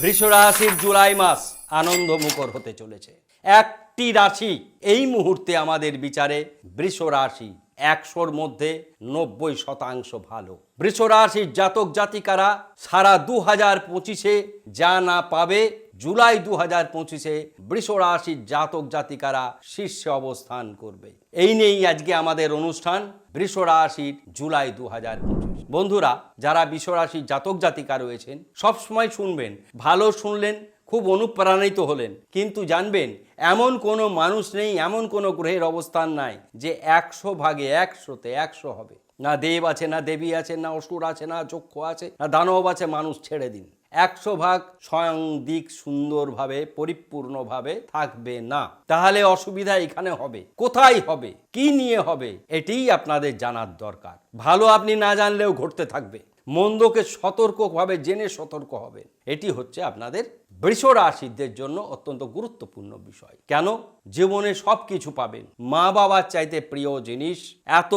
বৃষ রাশির জুলাই মাস আনন্দমুখর হতে চলেছে। একটি রাশি এই মুহূর্তে আমাদের বিচারে বৃষ রাশি একশোর মধ্যে নব্বই শতাংশ ভালো। বৃষ রাশির জাতক জাতিকারা সারা দু হাজার পঁচিশে যা না পাবে জুলাই দু হাজার পঁচিশে বৃষ রাশির জাতক জাতিকারা শীর্ষে অবস্থান করবে। এই নিয়েই আজকে আমাদের অনুষ্ঠান বৃষ রাশির জুলাই দু হাজার পঁচিশ। বন্ধুরা, যারা বৃষ রাশির জাতক জাতিকা রয়েছেন সবসময় শুনবেন, ভালো শুনলেন, খুব অনুপ্রাণিত হলেন, কিন্তু জানবেন, এমন কোনো মানুষ নেই, এমন কোনো গ্রহের অবস্থান নাই যে একশো ভাগে একশোতে একশো হবে। না দেব আছে, না দেবী আছে, না অসুর আছে, না চক্ষু আছে, না দানব আছে, মানুষ ছেড়ে দিন। একশো ভাগ স্বয়ং দিক সুন্দরভাবে, পরিপূর্ণভাবে থাকবে না। তাহলে অসুবিধা এখানে হবে। কোথায় হবে? কি নিয়ে হবে? এটিই আপনাদের জানার দরকার। ভালো আপনি না জানলেও ঘটতে থাকবে। মন্দকে সতর্কভাবে জেনে সতর্ক হবেন। এটি হচ্ছে আপনাদের বৃষ রাশিদের জন্য অত্যন্ত গুরুত্বপূর্ণ বিষয়। কেন? জীবনে সব কিছু পাবেন। মা বাবার চাইতে প্রিয় জিনিস, এত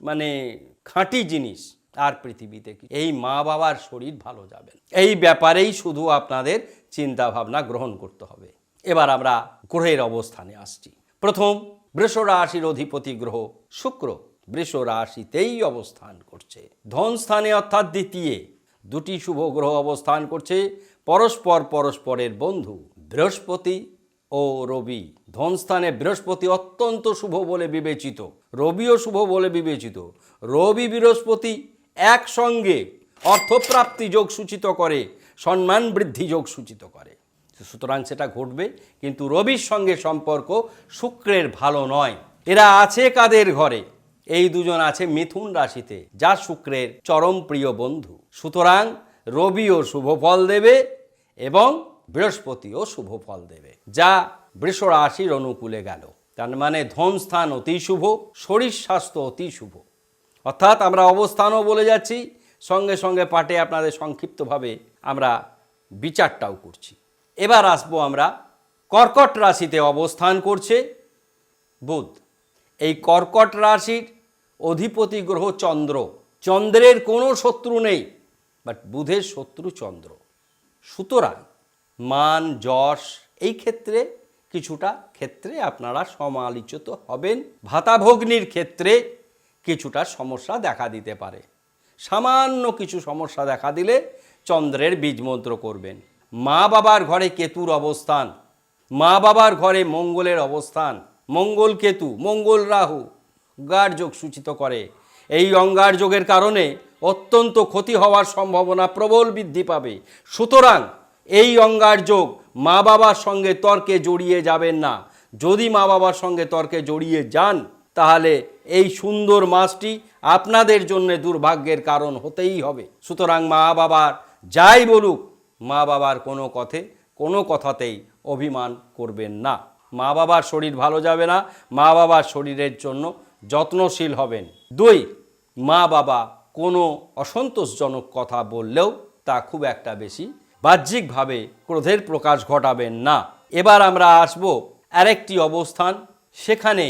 মানে খাঁটি জিনিস। আর পৃথিবীতে কি? এই মা বাবার শরীর ভালো যাবে এই ব্যাপারেই শুধু আপনাদের চিন্তা ভাবনা গ্রহণ করতে হবে। এবার আমরা গ্রহের অবস্থানে আসছি। প্রথম, বৃষ রাশির অধিপতি গ্রহ শুক্র। বৃষ রাশিতেই অবস্থান করছে। ধন স্থানে অর্থাৎ দ্বিতীয়। দুটি শুভ গ্রহ অবস্থান করছে। পরস্পর পরস্পরের বন্ধু বৃহস্পতি ও রবি। ধনস্থানে বৃহস্পতি অত্যন্ত শুভ বলে বিবেচিত। রবিও শুভ বলে বিবেচিত। রবি বৃহস্পতি একসঙ্গে অর্থপ্রাপ্তি যোগ সূচিত করে, সম্মান বৃদ্ধি যোগ সূচিত করে সুতরাং সেটা ঘটবে, কিন্তু রবির সঙ্গে সম্পর্ক শুক্রের ভালো নয়। এরা আছে কাদের ঘরে? এই দুজন আছে মিথুন রাশিতে, যা শুক্রের চরম প্রিয় বন্ধু। সুতরাং রবিও শুভ ফল দেবে এবং বৃহস্পতিও শুভ ফল দেবে, যা বৃষ রাশির অনুকূলে গেল। তার মানে ধন স্থান অতি শুভ, শরীর স্বাস্থ্য অতি শুভ। অর্থাৎ আমরা অবস্থানও বলে যাচ্ছি, সঙ্গে সঙ্গে পাঠে আপনাদের সংক্ষিপ্তভাবে আমরা বিচারটাও করছি। এবার আসব আমরা কর্কট রাশিতে অবস্থান করছে বুধ। এই কর্কট রাশির অধিপতি গ্রহ চন্দ্র। চন্দ্রের কোনো শত্রু নেই বাট বুধের শত্রু চন্দ্র। সুতরাং মান, যশ, এই ক্ষেত্রে কিছুটা ক্ষেত্রে আপনারা সমালোচিত হবেন। ভাতাভগ্নির ক্ষেত্রে কিছুটা সমস্যা দেখা দিতে পারে। সামান্য কিছু সমস্যা দেখা দিলে চন্দ্রের বীজমন্ত্র করবেন। মা বাবার ঘরে কেতুর অবস্থান মা বাবার ঘরে মঙ্গলের অবস্থান, মঙ্গল কেতু, মঙ্গল রাহু, অঙ্গার যোগ সূচিত করে। এই অঙ্গার যোগের কারণে অত্যন্ত ক্ষতি হওয়ার সম্ভাবনা প্রবল বৃদ্ধি পাবে। সুতরাং এই অঙ্গার যোগ মা বাবার সঙ্গে তর্কে জড়িয়ে যাবেন না। যদি মা বাবার সঙ্গে তর্কে জড়িয়ে যান তাহলে এই সুন্দর মাসটি আপনাদের জন্য দুর্ভাগ্যের কারণ হতেই হবে। সুতরাং মা বাবার যাই বলুক, মা বাবার কোনো কথে কোনো কথাতেই অভিমান করবেন না। মা বাবার শরীর ভালো যাবে না, মা বাবার শরীরের জন্য যত্নশীল হবেন। দুই, মা বাবা কোনো অসন্তোষজনক কথা বললেও তা খুব একটা বেশি বাহ্যিকভাবে ক্রোধের প্রকাশ ঘটাবেন না। এবার আমরা আসব আরেকটি অবস্থান, সেখানে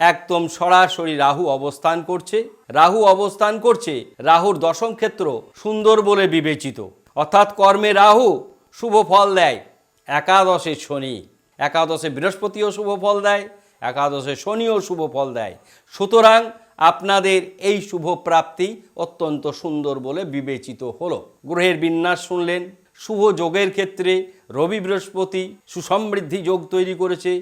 একদম সরাসরি রাহু অবস্থান করছে। রাহু অবস্থান করছে রাহুর দশম ক্ষেত্র সুন্দর বলে বিবেচিত। অর্থাৎ কর্মে রাহু শুভ ফল দেয়। একাদশে শনি, একাদশে বৃহস্পতিও শুভ ফল দেয়, একাদশে শনিও শুভ ফল দেয়। সুতরাং আপনাদের এই শুভ প্রাপ্তি অত্যন্ত সুন্দর বলে বিবেচিত হলো। গ্রহের বিন্যাস শুনলেন, শুভ যোগের ক্ষেত্রে রবি বৃহস্পতি সুসমৃদ্ধি যোগ তৈরি করেছে,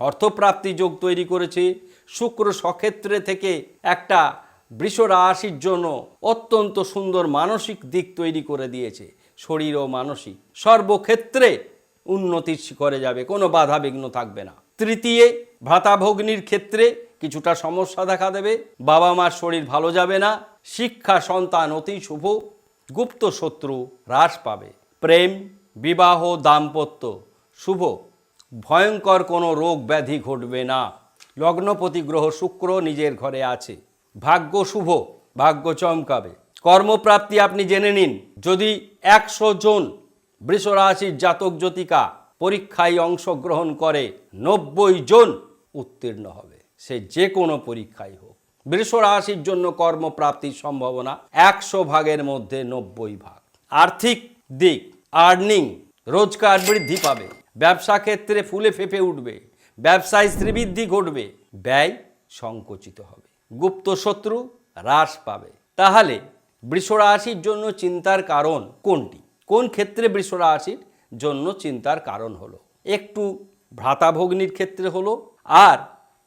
অর্থপ্রাপ্তি যোগ তৈরি করেছে শুক্র সক্ষেত্রে থেকে একটা বৃষ রাশির জন্য অত্যন্ত সুন্দর মানসিক দিক তৈরি করে দিয়েছে, শরীর ও মানসিক। সর্বক্ষেত্রে উন্নতির শিখরে যাবে, কোনো বাধা বিঘ্ন থাকবে না। তৃতীয় ভ্রাতাভগ্নির ক্ষেত্রে কিছুটা সমস্যা দেখা দেবে, বাবা মার শরীর ভালো যাবে না, শিক্ষা সন্তান অতি শুভ, গুপ্ত শত্রু হ্রাস পাবে। প্রেম, বিবাহ, দাম্পত্য, শুভ, ভয়ঙ্কর কোনো রোগ ব্যাধি ঘটবে না। লগ্নপতি গ্রহ শুক্র নিজের ঘরে আছে। ভাগ্য শুভ, ভাগ্য চমকাবে। কর্মপ্রাপ্তি আপনি জেনে নিন। যদি একশো জন বৃষ রাশির জাতক জ্যোতিকা পরীক্ষায় অংশগ্রহণ করে, নব্বই জন উত্তীর্ণ হবে। সে যে কোনো পরীক্ষায় হোক। বৃষ রাশির জন্য কর্মপ্রাপ্তির সম্ভাবনা একশো ভাগের মধ্যে নব্বই ভাগ। আর্থিক দিক আর্নিং রোজগার বৃদ্ধি পাবে। ব্যবসা ক্ষেত্রে ফুলে ফেপে উঠবে। ব্যবসায় শ্রীবৃদ্ধি ঘটবে, ব্যয় সংকুচিত হবে। গুপ্ত শত্রু হ্রাস পাবে। তাহলে বৃষরাশির জন্য চিন্তার কারণ কোনটি? কোন ক্ষেত্রে বৃষরাশির জন্য চিন্তার কারণ হলো? একটু ভ্রাতাভগ্নির ক্ষেত্রে হলো, আর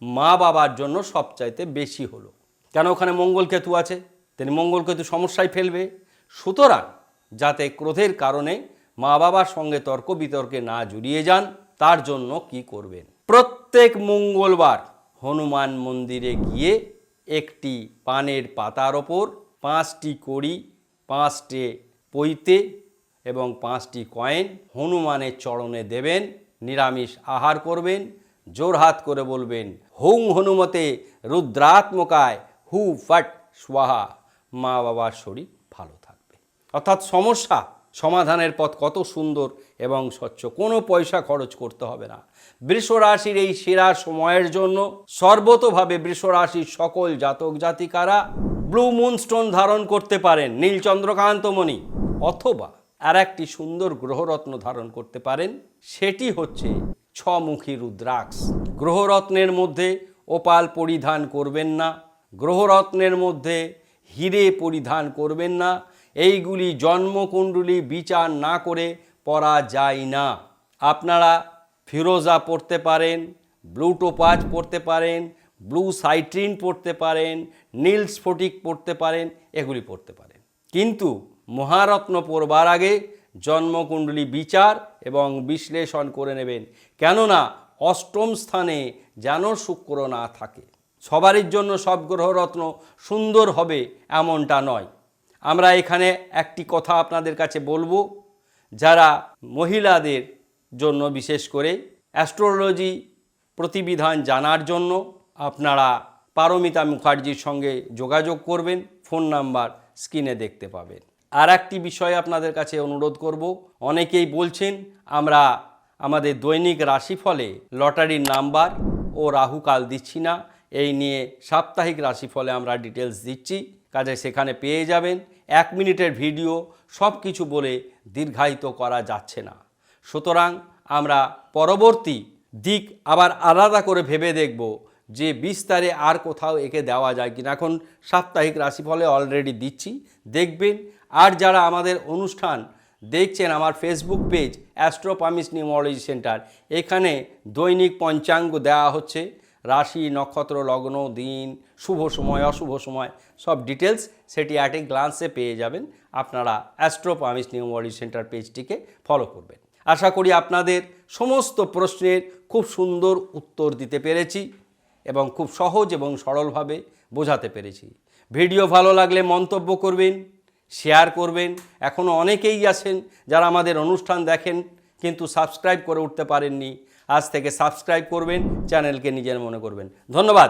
মা বাবার জন্য সবচাইতে বেশি হলো। কেন ওখানে মঙ্গলকেতু আছে? তিনি মঙ্গলকেতু সমস্যায় ফেলবে। সুতরাং যাতে ক্রোধের কারণে মা বাবার সঙ্গে তর্ক বিতর্কে না জড়িয়ে যান, তার জন্য কি করবেন? প্রত্যেক মঙ্গলবার হনুমান মন্দিরে গিয়ে একটি পানের পাতার ওপর পাঁচটি কড়ি, পাঁচটে পৈতে এবং পাঁচটি কয়েন হনুমানের চরণে দেবেন, নিরামিষ আহার করবেন, জোরহাত করে বলবেন, হুং হনুমতে রুদ্রাত্মকায়, হু ফট, স্বাহা। মা বাবার শরীর ভালো থাকবে। অর্থাৎ সমস্যা সমাধানের পথ কত সুন্দর এবং স্বচ্ছ। কোনো পয়সা খরচ করতে হবে না। বৃষরাশির এই সেরা সময়ের জন্য সর্বতভাবে বৃষরাশির সকল জাতক জাতিকারা ব্লু মুনস্টোন ধারণ করতে পারেন নীল চন্দ্রকান্তমণি অথবা আর একটি সুন্দর গ্রহরত্ন ধারণ করতে পারেন, সেটি হচ্ছে ছমুখী রুদ্রাক্ষ। গ্রহরত্নের মধ্যে ওপাল পরিধান করবেন না, গ্রহরত্নের মধ্যে হিরে পরিধান করবেন না এইগুলি জন্মকুণ্ডলী বিচার না করে পরা যায় না। আপনারা ফিরোজা পড়তে পারেন, ব্লু টোপাজ পড়তে পারেন, ব্লু সাইট্রিন পড়তে পারেন নীল স্ফটিক পড়তে পারেন, এগুলি পড়তে পারেন। কিন্তু মহারত্ন পড়বার আগে জন্মকুণ্ডলী বিচার এবং বিশ্লেষণ করে নেবেন। কেননা অষ্টম স্থানে যেন শুক্র না থাকে। সবারই জন্য সব গ্রহরত্ন সুন্দর হবে এমনটা নয়। আমরা এখানে একটি কথা আপনাদের কাছে বলব। যারা মহিলাদের জন্য, বিশেষ করে অ্যাস্ট্রোলজি প্রতিবিধান জানার জন্য, আপনারা পারমিতা মুখার্জির সঙ্গে যোগাযোগ করবেন, ফোন নাম্বার স্ক্রিনে দেখতে পাবেন। আর একটি বিষয় আপনাদের কাছে অনুরোধ করব, অনেকেই বলছেন, আমরা আমাদের দৈনিক রাশিফলে লটারির নাম্বার ও রাহুকাল দিচ্ছি না, এই নিয়ে সাপ্তাহিক রাশিফলে আমরা ডিটেলস দিচ্ছি। কাজে সেখানে পেয়ে যাবেন। এক মিনিটের ভিডিও সব কিছু বলে দীর্ঘায়িত করা যাচ্ছে না। সুতরাং আমরা পরবর্তী দিক আবার আলাদা করে ভেবে দেখব যে বিস্তারে আর কোথাও একে দেওয়া যায় কিনা। এখন সাপ্তাহিক রাশিফলে অলরেডি দিচ্ছি। দেখবেন, আর যারা আমাদের অনুষ্ঠান দেখছেন, আমার ফেসবুক পেজ অ্যাস্ট্রোপামিস নিউমোলজি সেন্টার এখানে দৈনিক পঞ্চাঙ্গ দেওয়া হচ্ছে। রাশি, নক্ষত্র, লগ্ন, দিন, শুভ সময়, অশুভ সময়, সব ডিটেলস সেটি অ্যাট এ গ্লান্সে পেয়ে যাবেন। আপনারা অ্যাস্ট্রোপামিস নিউমোলজি সেন্টার পেজটিকে ফলো করবেন। আশা করি আপনাদের সমস্ত প্রশ্নের খুব সুন্দর উত্তর দিতে পেরেছি এবং খুব সহজ এবং সরলভাবে বোঝাতে পেরেছি। ভিডিও ভালো লাগলে মন্তব্য করবেন শেয়ার করবেন। এখনও অনেকেই আছেন যারা আমাদের অনুষ্ঠান দেখেন কিন্তু সাবস্ক্রাইব করে উঠতে পারেননি। আজ থেকে সাবস্ক্রাইব করবেন চ্যানেলকে নিজের মনে করবেন। ধন্যবাদ।